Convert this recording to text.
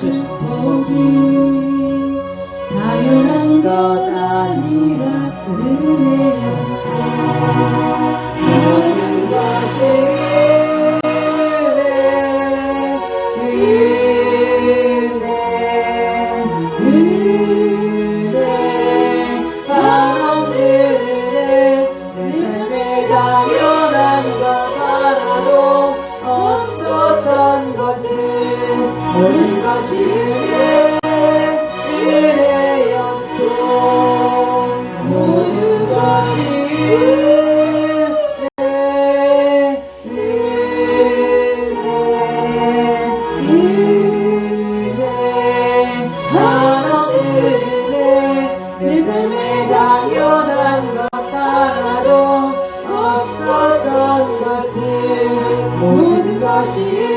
축복이 당연한 것 아니라 그래. 어디까지의 그의 약속 모든 것이 당연한 것 하나도 없던 것을 모든 것이